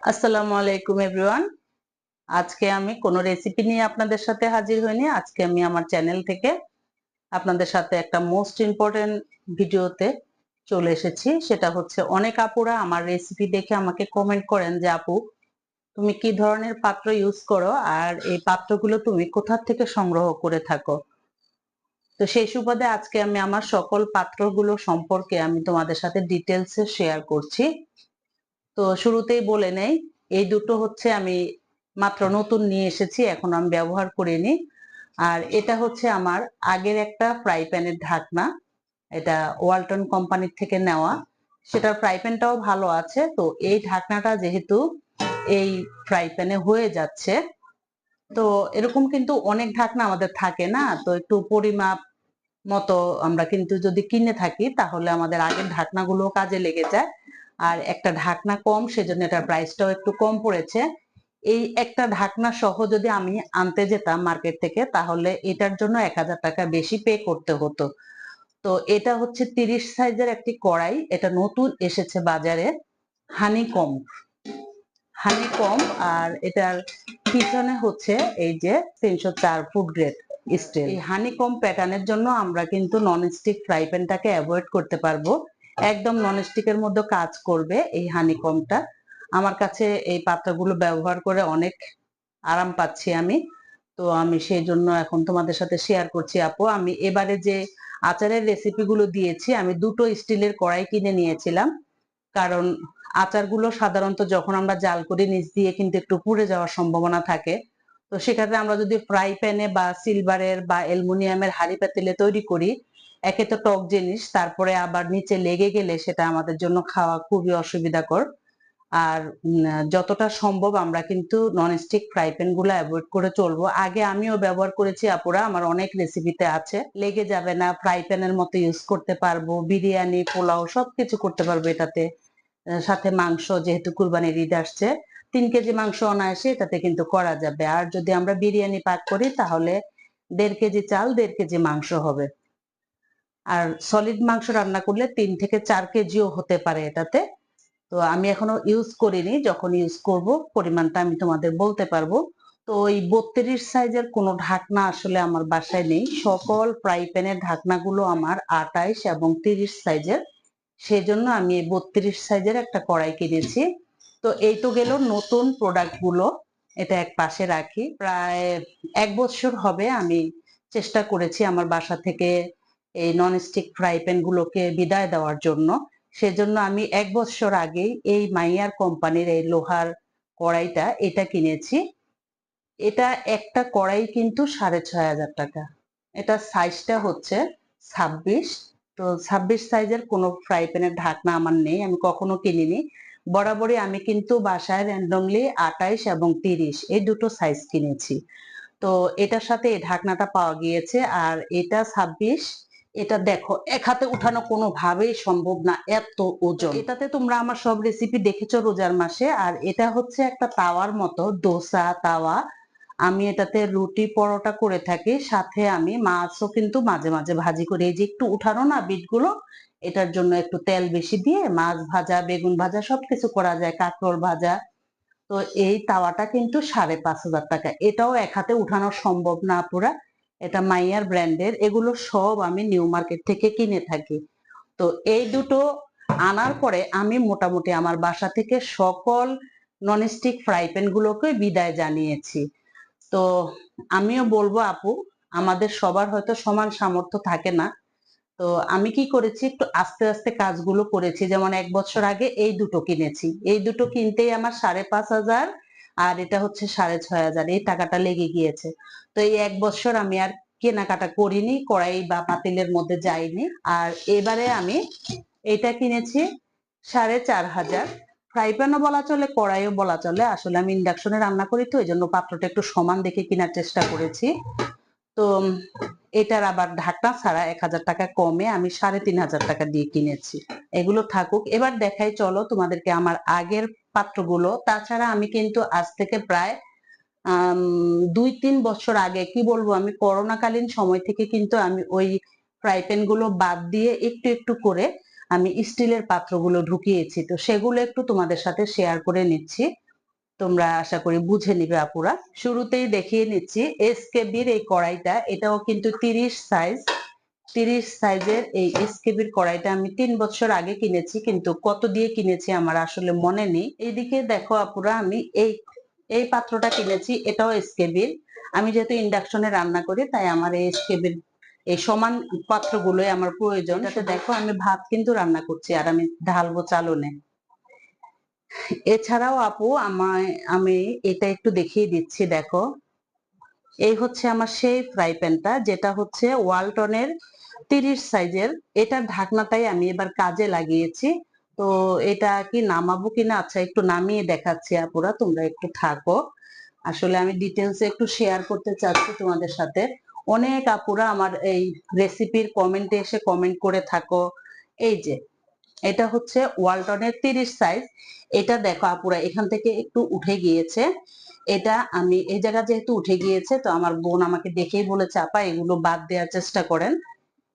আসসালামু আলাইকুম এভরিওয়ান আজকে আমি কোনো রেসিপি নিয়ে আপনাদের সাথে হাজির হইনি। আজকে আমি আমার চ্যানেল থেকে আপনাদের সাথে একটা মোস্ট ইম্পর্টেন্ট ভিডিওতে চলে এসেছি। সেটা হচ্ছে, অনেক আপুরা আমার রেসিপি দেখে আমাকে কমেন্ট করেন যে, আপু, তুমি কি ধরনের পাত্র ইউজ করো? আর এই পাত্রগুলো তুমি কোথা থেকে সংগ্রহ করে থাকো? তো সেই সুবাদে আজকে আমি আমার সকল পাত্রগুলো সম্পর্কে আমি তোমাদের সাথে ডিটেলসে শেয়ার করছি। তো শুরুতেই বলে নেই, এই দুটো হচ্ছে আমি মাত্র নতুন নিয়ে এসেছি, এখন আমি ব্যবহার করিনি। আর এটা হচ্ছে আমার আগের একটা ফ্রাই প্যানের ঢাকনা, এটা ওয়ালটন কোম্পানির থেকে নেওয়া। সেটার ফ্রাই প্যানটাও ভালো আছে, তো এই ঢাকনাটা যেহেতু এই ফ্রাই প্যানে হয়ে যাচ্ছে, তো এরকম কিন্তু অনেক ঢাকনা আমাদের থাকে না, তো একটু পরিমাপ মতো আমরা কিন্তু যদি কিনে থাকি, তাহলে আমাদের আগের ঢাকনাগুলো কাজে লেগে যায়। আর একটা ঢাকনা কম, সেজন্য এটার প্রাইসটাও একটু কম পড়েছে। এই একটা ঢাকনা সহ যদি আমি আনতে যেতাম মার্কেট থেকে, তাহলে এটার জন্য এক হাজার টাকা বেশি পে করতে হতো। তো এটা হচ্ছে তিরিশ সাইজের একটি কড়াই, এটা নতুন এসেছে বাজারে হানি কম হানি কম আর এটার পিছনে হচ্ছে এই যে তিনশো চার ফুট গ্রেড স্টিল এই হানি কম প্যাটার্নের জন্য আমরা কিন্তু নন স্টিক ফ্রাই প্যানটাকে অ্যাভয়েড করতে পারব। একদম ননস্টিকের মধ্যে কাজ করবে এই হানিকমটা আমার কাছে এই পাত্রগুলো ব্যবহার করে অনেক আরাম পাচ্ছি আমি। তো আমি সেই জন্য এখন তোমাদের সাথে শেয়ার করছি আপু। আমি এবারে যে আচারের রেসিপিগুলো দিয়েছি, আমি দুটো স্টিলের কড়াই কিনে নিয়েছিলাম। কারণ আচারগুলো সাধারণত যখন আমরা জাল করি নিচ দিয়ে কিন্তু একটু পুড়ে যাওয়ার সম্ভাবনা থাকে। তো সেক্ষেত্রে আমরা যদি ফ্রাই প্যানে বা সিলভারের বা অ্যালুমিনিয়ামের হাড়ি পাতিলে তৈরি করি একে তো টক জিনিস, তারপরে আবার নিচে লেগে গেলে সেটা আমাদের জন্য খাওয়া খুবই অসুবিধাকর। আর যতটা সম্ভব আমরা কিন্তু ননস্টিক ফ্রাই প্যানগুলো অ্যাভয়েড করে চলবো। আগে আমিও ব্যবহার করেছি, আপুরা, আমার অনেক রেসিপিতে আছে। লেগে যাবে না ফ্রাই প্যানের মতো ইউজ করতে পারব, বিরিয়ানি, পোলাও, সবকিছু করতে পারব এটাতে। সাথে মাংস, যেহেতু কুরবানির ঈদ আসছে, তিন কেজি মাংস অনায়াসে এটাতে কিন্তু করা যাবে। আর যদি আমরা বিরিয়ানি পাক করি, তাহলে দেড় কেজি চাল, দেড় কেজি মাংস হবে। আর সলিড মাংস রান্না করলে তিন থেকে চার কেজিও হতে পারে এটাতে। তো আমি এখনও ইউজ করিনি, যখন ইউজ করব, পরিমাণটা আমি তোমাদের বলতে পারব। তো ওই বত্রিশ সাইজের কোনো ঢাকনা আসলে আমার বাসায় নেই। সকল ফ্রাই প্যানের ঢাকনাগুলো আমার আটাইশ এবং তিরিশ সাইজের। সেজন্য আমি এই বত্রিশ সাইজের একটা কড়াই কিনেছি। তো এই তো গেল নতুন প্রোডাক্টগুলো এটা এক পাশে রাখি। প্রায় এক বছর হবে আমি চেষ্টা করেছি আমার বাসা থেকে এই ননস্টিক ফ্রাই প্যান গুলোকে বিদায় দেওয়ার জন্য। সেজন্য আমি এক বছর আগেই এই মাইয়ার কোম্পানির এই লোহার কড়াইটা এটা কিনেছি। এটা একটা কড়াই কিন্তু সাড়ে ছয় হাজার টাকা। এটা সাইজটা হচ্ছে ছাব্বিশ। তো ছাব্বিশ সাইজের কোনো ফ্রাই প্যানের ঢাকনা আমার নেই, আমি কখনো কিনিনি। বরাবরই আমি কিন্তু বাসায় র্যান্ডমলি আটাইশ এবং তিরিশ এই দুটো সাইজ কিনেছি। তো এটার সাথে এই ঢাকনাটা পাওয়া গিয়েছে। আর এটা ছাব্বিশ এটা দেখো, এক হাতে উঠানো কোনোভাবেই সম্ভব না, এত ওজন। এটাতে তোমরা আমার সব রেসিপি দেখেছ রোজার মাসে, আর এটা হচ্ছে একটা তাওয়ার মতো, দোসা, তাওয়া। আমি এটাতে রুটি পরোটা করে থাকি, সাথে আমি মাছও কিন্তু মাঝে মাঝে ভাজি করি। এই যে একটু উঠানো না বিটগুলো এটার জন্য একটু তেল বেশি দিয়ে মাছ ভাজা, বেগুন ভাজা, সবকিছু করা যায়, কাঁকরোল ভাজা। তো এই তাওয়াটা কিন্তু সাড়ে পাঁচ হাজার টাকা। এটাও এক হাতে উঠানো সম্ভব না পুরা। এটা মাইয়ার ব্র্যান্ডের, এগুলো সব আমি নিউ মার্কেট থেকে কিনে থাকি। তো এই দুটো আনার পরে আমি মোটামুটি আমার বাসা থেকে সকল ননস্টিক ফ্রাই প্যান গুলোকে বিদায় জানিয়েছি। তো আমিও বলব, আপু, আমাদের সবার হয়তো সমান সামর্থ্য থাকে না। তো আমি কি করেছি, একটু আস্তে আস্তে কাজগুলো করেছি। যেমন এক বছর আগে এই দুটো কিনেছি। এই দুটো কিনতেই আমার সাড়ে পাঁচ হাজার আর এটা হচ্ছে সাড়ে ছয় হাজার, এই টাকাটা লেগে গিয়েছে। তো এই এক বছর আমি আর কেনাকাটা করিনি, কড়াই বা পাতিলের মধ্যে যাইনি। আর এবারে আমি এটা কিনেছি সাড়ে চার হাজার। ফ্রাই প্যানও বলা চলে, কড়াইও বলা চলে। আসলে আমি ইন্ডাকশনে রান্না করি তো এই জন্য পাত্রটা একটু সমান দেখে কেনার চেষ্টা করেছি। তো এটার আবার ঢাকনা ছাড়া এক হাজার টাকা কমে আমি সাড়ে তিন হাজার টাকা দিয়ে কিনেছি। এগুলো থাকুক। এবার দেখাই, চলো তোমাদেরকে আমার আগের পাত্রগুলো। তাছাড়া আমি কিন্তু আজ থেকে প্রায় দুই তিন বছর আগে, কি বলব, আমি করোনাকালীন সময় থেকে কিন্তু আমি ওই ফ্রাই গুলো বাদ দিয়ে একটু একটু করে আমি স্টিলের পাত্রগুলো ঢুকিয়েছি। তো সেগুলো একটু তোমাদের সাথে শেয়ার করে নিচ্ছি। তোমরা আশা করি বুঝে নিবে আপুরা। শুরুতেই দেখিয়ে নিচ্ছি। এসকেবির এই কড়াইটা, এটাও কিন্তু তিরিশ সাইজ তিরিশ সাইজের এই এসকেবির কড়াইটা আমি তিন বছর আগে কিনেছি কিন্তু কত দিয়ে কিনেছি আমার আসলে মনে নেই। এইদিকে দেখো আপুরা আমি এই এই পাত্রটা কিনেছি এটাও এসকেবির আমি যেহেতু ইন্ডাকশনে রান্না করি তাই আমার এই এসকেবির এই সমান পাত্রগুলোই আমার প্রয়োজন। যাতে দেখো আমি ভাত কিন্তু রান্না করছি আর আমি ঢালবো চালনে। এছাড়াও আপু আমায় আমি এটা একটু দেখিয়ে দিচ্ছি দেখো। এই হচ্ছে আমার সেই ফ্রাই প্যানটা যেটা হচ্ছে ওয়ালটনের তিরিশ সাইজের। এটার ঢাকনাটাই আমি এবার কাজে লাগিয়েছি। তো এটা কি নামাবো কিনা আচ্ছা একটু নামিয়ে দেখাচ্ছি আপুরা, তোমরা একটু থাকো। আসলে আমি ডিটেলস একটু শেয়ার করতে চাচ্ছি তোমাদের সাথে। অনেক আপুরা আমার এই রেসিপির কমেন্টে এসে কমেন্ট করে থাকো। এই যে, এটা হচ্ছে ওয়ালটনের তিরিশ সাইজ এটা দেখো আপুরা, এখান থেকে একটু উঠে গিয়েছে। এটা আমি, এই জায়গা যেহেতু উঠে গিয়েছে, তো আমার বোন আমাকে দেখেই বলেছে, আপা, এগুলো বাদ দেওয়ার চেষ্টা করেন।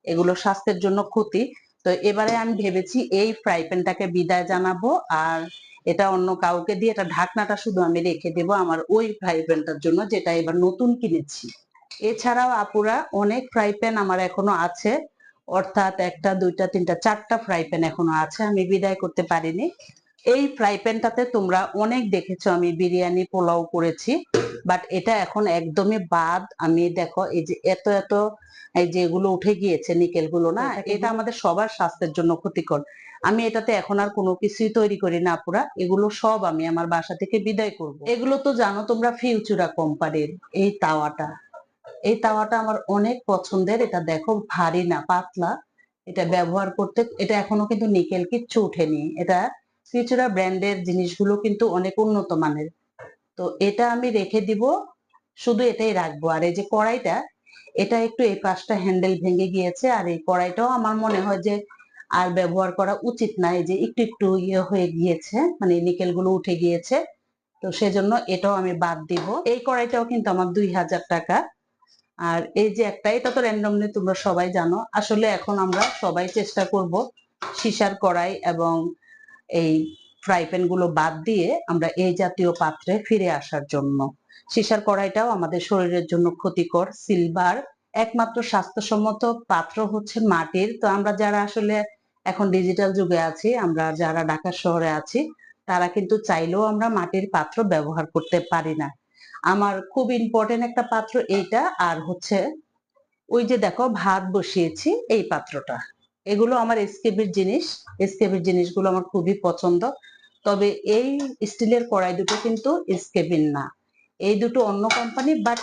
এগুলো স্বাস্থ্যের জন্য ক্ষতি। তো এবারে আমি ভেবেছি এই ফ্রাই প্যানটাকে বিদায় জানাব আর এটা অন্য কাউকে দিয়ে, এটা ঢাকনাটা শুধু আমি রেখে দেবো আমার ওই ফ্রাই প্যানটার জন্য যেটা এবার নতুন কিনেছি। এছাড়াও আপুরা, অনেক ফ্রাই প্যান আমার এখনও আছে। অর্থাৎ একটা, দুইটা, তিনটা, চারটা ফ্রাই প্যান এখনও আছে। আমি বিদায় করতে পারিনি। এই ফ্রাই প্যানটাতে তোমরা অনেক দেখেছ আমি বিরিয়ানি পোলাও করেছি বাট এটা এখন একদমই বাদ। আমি দেখো এই যে এত এত এই যে এগুলো উঠে গিয়েছে নিকেলগুলো না এটা আমাদের সবার স্বাস্থ্যের জন্য ক্ষতিকর। আমি এটাতে এখন আর কোনো কিছুই তৈরি করি না পুরা এগুলো সব আমি আমার বাসা থেকে বিদায় করব। এগুলো তো জানো তোমরা ফিউচুরা কোম্পানির এই তাওয়াটা। এই তাওয়াটা আমার অনেক পছন্দের এটা দেখো ভারী না পাতলা। এটা ব্যবহার করতে এটা এখনও কিন্তু নিকেল কিচ্ছু উঠেনি। এটা ফিউচুরা ব্র্যান্ডের জিনিসগুলো কিন্তু অনেক উন্নত মানের। তো এটা আমি রেখে দিব, শুধু এটাই রাখব। আর এই যে কড়াইটা, এটা একটু এই পাশটা হ্যান্ডেল ভেঙে গিয়েছে, আর এই কড়াইটাও আমার মনে হয় যে আর ব্যবহার করা উচিত না। এই যে একটু একটু ইয়ে হয়ে গিয়েছে মানে নিকেলগুলো উঠে গিয়েছে, তো সেজন্য এটাও আমি বাদ দিব। এই কড়াইটাও কিন্তু আমার দুই হাজার টাকা। আর এই যে একটা, এটা তো র্যান্ডমলি তোমরা সবাই জানো। আসলে এখন আমরা সবাই চেষ্টা করব সিসার কড়াই এবং এই ফ্রাই প্যানগুলো বাদ দিয়ে আমরা এই জাতীয় পাত্রে ফিরে আসার জন্য। সিসার কড়াইটাও আমাদের শরীরের জন্য ক্ষতিকর। সিলভার একমাত্র স্বাস্থ্যসম্মত পাত্র হচ্ছে মাটির। তো আমরা যারা আসলে এখন ডিজিটাল যুগে আছি, আমরা যারা ঢাকা শহরে আছি, তারা কিন্তু চাইলেও আমরা মাটির পাত্র ব্যবহার করতে পারি না। আমার খুব ইম্পর্টেন্ট একটা পাত্র এইটা, আর হচ্ছে ওই যে দেখো, ভাত বসিয়েছি এই পাত্রটা। এগুলো আমার এসকেবির জিনিস। এসকেবির জিনিসগুলো আমার খুবই পছন্দ। তবে এই স্টিলের কড়াই দুটো কিন্তু এসকেবির না। এই দুটো অন্য কোম্পানি বাট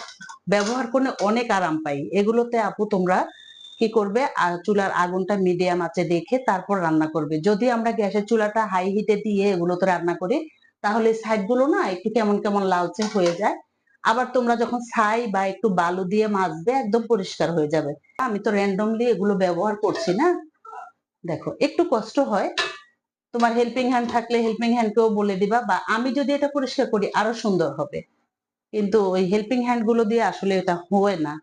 ব্যবহার করে অনেক আরাম পাই। এগুলোতে আপু তোমরা কি করবে? চুলার আগুনটা মিডিয়াম আছে দেখে তারপর রান্না করবে। যদি আমরা গ্যাসের চুলাটা হাই হিটে দিয়ে এগুলোতে রান্না করি, তাহলে সাইডগুলো না একটু কেমন কেমন লালচে হয়ে যায়। আবার তোমরা যখন ছাই বা একটু বালু দিয়ে মাজবে, একদম পরিষ্কার হয়ে যাবে। আমি তো র্যান্ডমলি এগুলো ব্যবহার করছি না। দেখো, একটু কষ্ট হয়। তোমার হেল্পিং হ্যান্ড থাকলে হেল্পিং হ্যান্ডকেও বলে দিবা বা আমি যদি এটা পরিষ্কার করি, আরও সুন্দর হবে। কিন্তু ওই হেল্পিং হ্যান্ডগুলো দিয়ে আসলে এটা হয় না।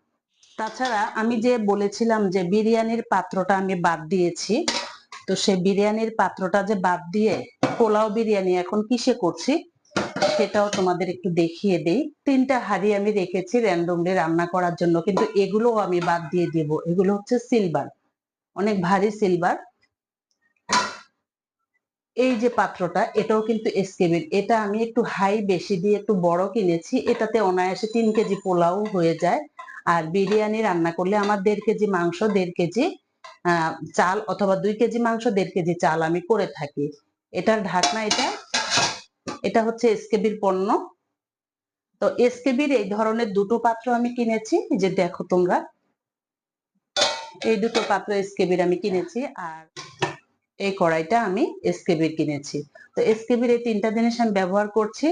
তাছাড়া আমি যে বলেছিলাম যে বিরিয়ানির পাত্রটা আমি বাদ দিয়েছি, তো সে বিরিয়ানির পাত্রটা যে বাদ দিয়ে পোলাও বিরিয়ানি এখন কিসে করছি, সেটাও তোমাদের একটু দেখিয়ে দেই। তিনটা হাড়ি আমি রেখেছি র্যান্ডমলি রান্না করার জন্য, কিন্তু এগুলোও আমি বাদ দিয়ে দেব। এগুলো হচ্ছে সিলভার অনেক ভারী সিলভার এই যে পাত্রটা, এটাও কিন্তু এসকেবির এটা আমি একটু হাই বেশি দিয়ে একটু বড় কিনেছি। এটাতে অনায়াসে তিন কেজি পোলাও হয়ে যায়। আর বিরিয়ানি রান্না করলে আমার দেড় কেজি মাংস, দেড় কেজি চাল অথবা দুই কেজি মাংস, দেড় কেজি চাল আমি করে থাকি। এটার ঢাকনা এটা এটা হচ্ছে এসকেবির পণ্য। তো এসকেবির এই ধরনের দুটো পাত্র আমি কিনেছি। যে দেখো তোমরা, এই দুটো পাত্র এসকেবির আমি কিনেছি। আর এই কড়াইটা আমি এসকেবির কিনেছি। তো এসকেবির এই তিনটা জিনিস আমি ব্যবহার করছি।